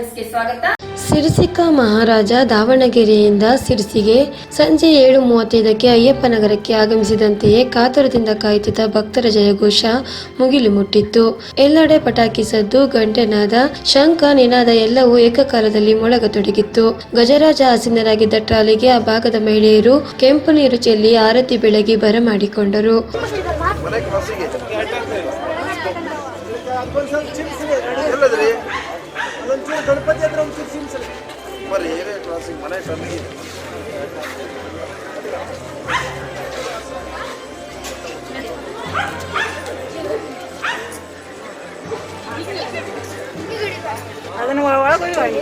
ನ್ಯೂಸ್ಗೆ ಸ್ವಾಗತ. ಮಹಾರಾಜ ದಾವಣಗೆರೆಯಿಂದ ಸಿರಿಸಿಗೆ ಸಂಜೆ ಏಳು ಮೂವತ್ತೈದಕ್ಕೆ ಅಯ್ಯಪ್ಪ ನಗರಕ್ಕೆ ಆಗಮಿಸಿದಂತೆಯೇ ಕಾತರದಿಂದ ಕಾಯುತ್ತಿದ್ದ ಭಕ್ತರ ಜಯಘೋಷ ಮುಗಿಲು ಮುಟ್ಟಿತ್ತು. ಎಲ್ಲೆಡೆ ಪಟಾಕಿ ಸದ್ದು ಗಂಟೆನಾದ ಶಂಖ ನಿನಾದ ಎಲ್ಲವೂ ಏಕಕಾಲದಲ್ಲಿ ಮೊಳಗತೊಡಗಿತ್ತು. ಗಜರಾಜ ಆಸೀನರಾಗಿದ್ದ ಟ್ರಾಲಿಗೆ ಆ ಭಾಗದ ಮಹಿಳೆಯರು ಕೆಂಪು ನೀರು ಚೆಲ್ಲಿ ಆರತಿ ಬೆಳಗಿ ಬರಮಾಡಿಕೊಂಡರು. ಕ್ರಾಸಿಗೆ ಎಲ್ಲದ್ರಿ ಒಂಚೂರು ಗಣಪತಿ ಹತ್ರ ಒಂಚೂರು ಸಿಮ್ಸಲ್ ಬರ್ರಿ ಏನೇ ಕ್ರಾಸಿಗೆ ಮನೆ ಟರ್ನಿಗೆ ಅದನ್ನ ಒಳಗೆ ಹೋಗಿ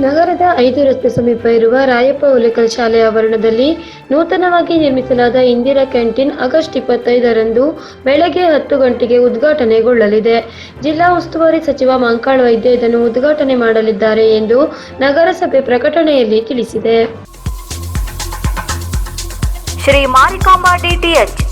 ನಗರದ ಐದು ರಸ್ತೆ ಸಮೀಪ ಇರುವ ರಾಯಪ್ಪ ಹುಲಿಕಲ್ ಶಾಲೆ ಆವರಣದಲ್ಲಿ ನೂತನವಾಗಿ ನಿರ್ಮಿಸಲಾದ ಇಂದಿರಾ ಕ್ಯಾಂಟೀನ್ ಆಗಸ್ಟ್ ಇಪ್ಪತ್ತೈದರಂದು ಬೆಳಗ್ಗೆ ಹತ್ತು ಗಂಟೆಗೆ ಉದ್ಘಾಟನೆಗೊಳ್ಳಲಿದೆ. ಜಿಲ್ಲಾ ಉಸ್ತುವಾರಿ ಸಚಿವ ಮಂಕಾಳ್ ವೈದ್ಯ ಇದನ್ನು ಉದ್ಘಾಟನೆ ಮಾಡಲಿದ್ದಾರೆ ಎಂದು ನಗರಸಭೆ ಪ್ರಕಟಣೆಯಲ್ಲಿ ತಿಳಿಸಿದೆ. ಶ್ರೀ ಮಾರಿಕಾಂಬಾ ಡಿಟಿಎಚ್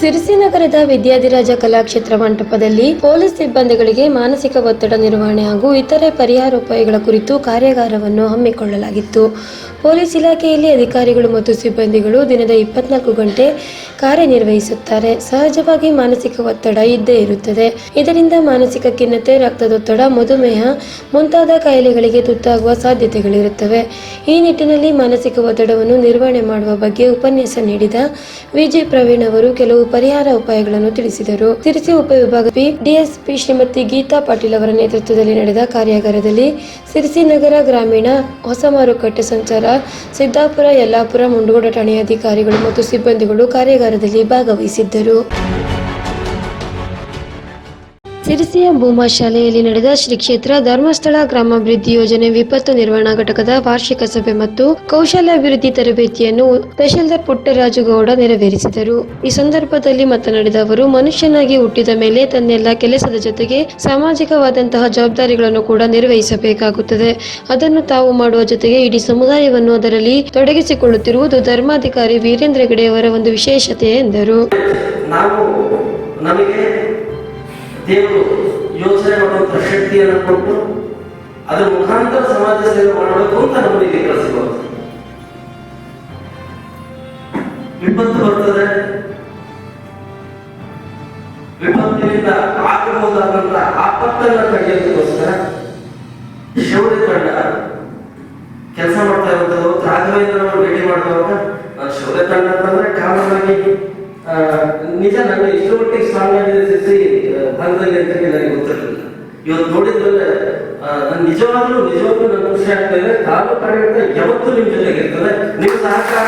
Sirsi ನಗರದ ವಿದ್ಯಾಧಿರಾಜ ಕಲಾಕ್ಷೇತ್ರ ಮಂಟಪದಲ್ಲಿ ಪೊಲೀಸ್ ಸಿಬ್ಬಂದಿಗಳಿಗೆ ಮಾನಸಿಕ ಒತ್ತಡ ನಿರ್ವಹಣೆ ಹಾಗೂ ಇತರೆ ಪರಿಹಾರೋಪಾಯಗಳ ಕುರಿತು ಕಾರ್ಯಾಗಾರವನ್ನು ಹಮ್ಮಿಕೊಳ್ಳಲಾಗಿತ್ತು. ಪೊಲೀಸ್ ಇಲಾಖೆಯಲ್ಲಿ ಅಧಿಕಾರಿಗಳು ಮತ್ತು ಸಿಬ್ಬಂದಿಗಳು ದಿನದ ಇಪ್ಪತ್ನಾಲ್ಕು ಗಂಟೆ ಕಾರ್ಯನಿರ್ವಹಿಸುತ್ತಾರೆ. ಸಹಜವಾಗಿ ಮಾನಸಿಕ ಒತ್ತಡ ಇದ್ದೇ ಇರುತ್ತದೆ. ಇದರಿಂದ ಮಾನಸಿಕ ಖಿನ್ನತೆ, ರಕ್ತದೊತ್ತಡ, ಮಧುಮೇಹ ಮುಂತಾದ ಕಾಯಿಲೆಗಳಿಗೆ ತುತ್ತಾಗುವ ಸಾಧ್ಯತೆಗಳಿರುತ್ತವೆ. ಈ ನಿಟ್ಟಿನಲ್ಲಿ ಮಾನಸಿಕ ಒತ್ತಡವನ್ನು ನಿರ್ವಹಣೆ ಮಾಡುವ ಬಗ್ಗೆ ಉಪನ್ಯಾಸ ನೀಡಿದ ವಿಜಯ್ ಪ್ರವೀಣ್ ಅವರು ಕೆಲವು ಪರಿಹಾರ ಉಪಾಯಗಳನ್ನು ತಿಳಿಸಿದರು. ಸಿರಿಸಿ ಉಪವಿಭಾಗ ಪಿ, ಡಿಎಸ್ಪಿ ಶ್ರೀಮತಿ ಗೀತಾ ಪಾಟೀಲ್ ಅವರ ನೇತೃತ್ವದಲ್ಲಿ ನಡೆದ ಕಾರ್ಯಾಗಾರದಲ್ಲಿ ಸಿರಿಸಿ ನಗರ ಗ್ರಾಮೀಣ ಹೊಸ ಮಾರುಕಟ್ಟೆ ಸಂಚಾರ, ಸಿದ್ದಾಪುರ, ಯಲ್ಲಾಪುರ, ಮುಂಡಗೋಡ ಠಾಣೆಯ ಅಧಿಕಾರಿಗಳು ಮತ್ತು ಸಿಬ್ಬಂದಿಗಳು ಕಾರ್ಯಾಗಾರದಲ್ಲಿ ಭಾಗವಹಿಸಿದ್ದರು. ಸಿರಿಸಿಯ ಭೂಮಾ ಶಾಲೆಯಲ್ಲಿ ನಡೆದ ಶ್ರೀ ಕ್ಷೇತ್ರ ಧರ್ಮಸ್ಥಳ ಗ್ರಾಮಾಭಿವೃದ್ಧಿ ಯೋಜನೆ ವಿಪತ್ತು ನಿರ್ವಹಣಾ ಘಟಕದ ವಾರ್ಷಿಕ ಸಭೆ ಮತ್ತು ಕೌಶಲ್ಯಾಭಿವೃದ್ಧಿ ತರಬೇತಿಯನ್ನು ತಹಶೀಲ್ದಾರ್ ಪುಟ್ಟರಾಜುಗೌಡ ನೆರವೇರಿಸಿದರು. ಈ ಸಂದರ್ಭದಲ್ಲಿ ಮಾತನಾಡಿದ ಅವರು, ಮನುಷ್ಯನಾಗಿ ಹುಟ್ಟಿದ ಮೇಲೆ ತನ್ನೆಲ್ಲ ಕೆಲಸದ ಜೊತೆಗೆ ಸಾಮಾಜಿಕವಾದಂತಹ ಜವಾಬ್ದಾರಿಗಳನ್ನು ಕೂಡ ನಿರ್ವಹಿಸಬೇಕಾಗುತ್ತದೆ. ಅದನ್ನು ತಾವು ಮಾಡುವ ಜೊತೆಗೆ ಇಡೀ ಸಮುದಾಯವನ್ನು ಅದರಲ್ಲಿ ತೊಡಗಿಸಿಕೊಳ್ಳುತ್ತಿರುವುದು ಧರ್ಮಾಧಿಕಾರಿ ವೀರೇಂದ್ರ ಹೆಗಡೆಯವರ ಒಂದು ವಿಶೇಷತೆ ಎಂದರು. ದೇವರು ಯೋಚನೆ ಮಾಡುವ ಶಕ್ತಿಯನ್ನು ಕೊಟ್ಟು ಅದರ ಮುಖಾಂತರ ಸಮಾಜ ಸೇವೆ ಮಾಡಬೇಕು ಅಂತ ನಮಗೆ ಇಲ್ಲಿ ಕಳಿಸಿಕೊಂಡು ವಿಪತ್ತು ಬರ್ತದೆ. ವಿಪತ್ತಿನಿಂದ ಆಗಬಹುದಾದಂತ ಆಪತ್ತನ್ನ ತಡೆಯೋದಕ್ಕೋಸ್ಕರ ಶಿವಳಿ ತಂಡ ಕೆಲಸ ಮಾಡ್ತಾ ಇರುವಂತದ್ದು. ರಾಘವೇಂದ್ರ ಭೇಟಿ ಮಾಡುವಾಗ ಶೌರ್ಯ ತಂಡ ಅಂತಂದ್ರೆ ಆ, ನಿಜ ನನ್ನ ಇಷ್ಟು ಮಟ್ಟಿಗೆ ಸ್ಟ್ರಾಂಗ್ ಆಗಿದೆ ಸಿಸಿ ಭಾಗದಲ್ಲಿ ಅಂತ ನನಗೆ ಗೊತ್ತಿರಲಿಲ್ಲ. ಇವತ್ತು ನೋಡಿದ್ರೆ ನನ್ ನಿಜವಾಗ್ಲೂ ನಿಜವಾಗ್ಲೂ ನನ್ನ ಖುಷಿ ಆಗ್ತಾ ಇದೆ ತಾಲೂಕು ಆಡಳಿತ ಯಾವತ್ತೂ ನಿಮ್ ಜೊತೆಗೆ ಇರ್ತದೆ ನಿಮ್ಮ ಸಹಕಾರ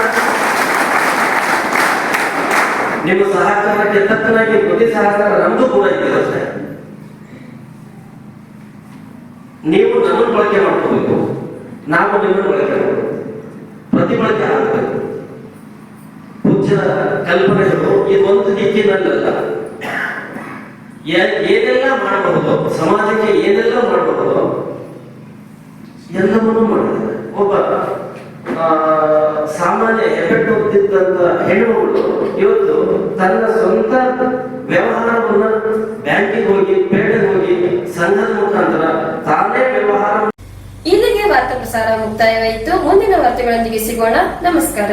ನಿಮ್ಮ ಸಹಕಾರಕ್ಕೆ ತಕ್ಕನಾಗಿ ಪ್ರತಿ ಸಹಕಾರ ನಮ್ದು ಕೂಡ ಇರುತ್ತೆ. ನೀವು ನಮ್ಮನ್ನು ಬಳಕೆ ಮಾಡ್ಕೋಬೇಕು. ನಾವು ನಿಮ್ಮನ್ನು ಬಳಕೆ ಮಾಡಬೇಕು ಪ್ರತಿ ಬಳಕೆ ಆಗಬೇಕು. ಕಲ್ಪನೆಗಳು ಇದೊಂದು ದಿಕ್ಕಿನಲ್ಲ ಏ- ಏನೆಲ್ಲ ಮಾಡಬಹುದು, ಸಮಾಜಕ್ಕೆ ಏನೆಲ್ಲ ಮಾಡಬಹುದು, ಎಲ್ಲವನ್ನೂ ಮಾಡಿದ್ದಾರೆ ಒಬ್ಬ ಸಾಮಾನ್ಯ ಎಫೆಕ್ಟ್ ಹೋಗ್ತಿದ್ದಂತ ಹೆಣ್ಣುಗಳು ಇವತ್ತು ತನ್ನ ಸ್ವಂತ ವ್ಯವಹಾರವನ್ನ ಬ್ಯಾಂಕಿಗೆ ಹೋಗಿ, ಪೇಟೆಗೆ ಹೋಗಿ, ಸಂಘದ ಮುಖಾಂತರ ತಾನೇ ವ್ಯವಹಾರ ಇಲ್ಲಿಗೆ ವಾರ್ತಾ ಪ್ರಸಾರ ಮುಕ್ತಾಯವಾಯಿತು. ಮುಂದಿನ ವಾರ್ತೆಗಳೊಂದಿಗೆ ಸಿಗೋಣ. ನಮಸ್ಕಾರ.